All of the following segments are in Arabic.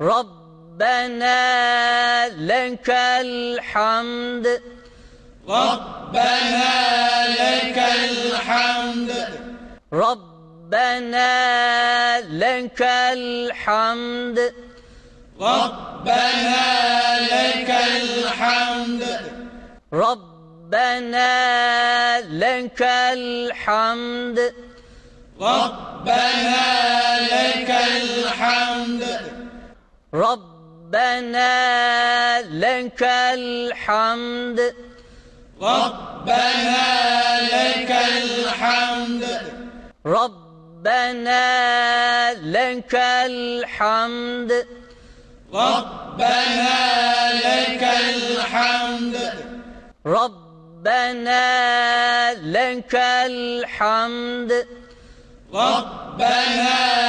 ربنا لك الحمد. ربنا لك الحمد. ربنا لك الحمد. ربنا لك الحمد. ربنا لك الحمد. ربنا لك الحمد. ربنا لك الحمد. ربنا لك الحمد. ربنا لك الحمد. ربنا لك الحمد. ربنا لك الحمد. ربنا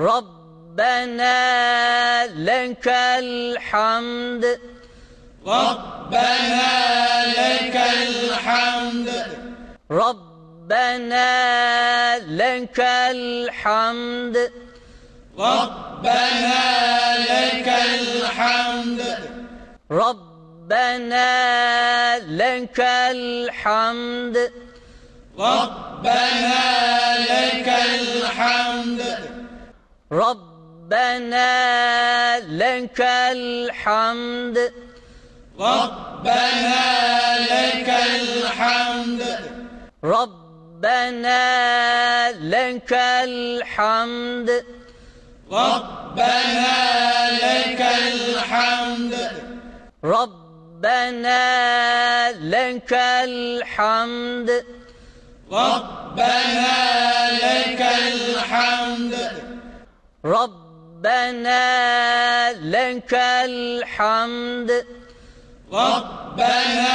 ربنا لك الحمد. ربنا لك الحمد. ربنا لك الحمد. ربنا لك الحمد. ربنا لك الحمد. ربنا لك الحمد. ربنا لك الحمد. ربنا لك الحمد. ربنا لك الحمد. ربنا لك الحمد. ربنا لك الحمد. ربنا لك الحمد. ربنا لك الحمد. ربنا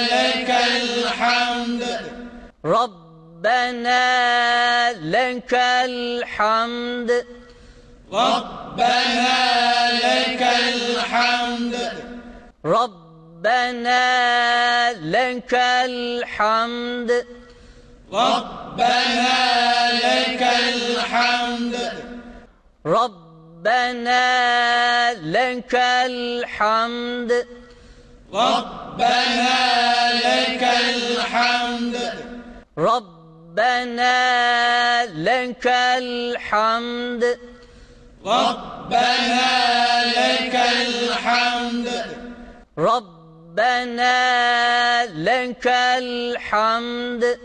لك الحمد. ربنا لك الحمد. ربنا لك الحمد. ربنا لك الحمد. ربنا ربنا لك الحمد. ربنا لك الحمد. ربنا لك الحمد. ربنا لك الحمد. ربنا لك الحمد.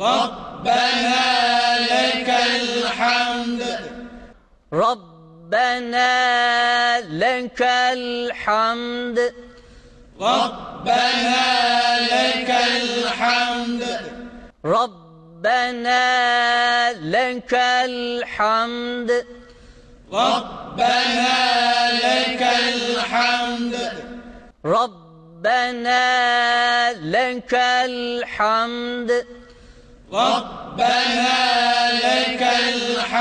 ربنا لك الحمد. ربنا لك الحمد. ربنا لك الحمد. ربنا لك الحمد. ربنا لك الحمد. ربنا لك الحمد. ربنا لك الحمد.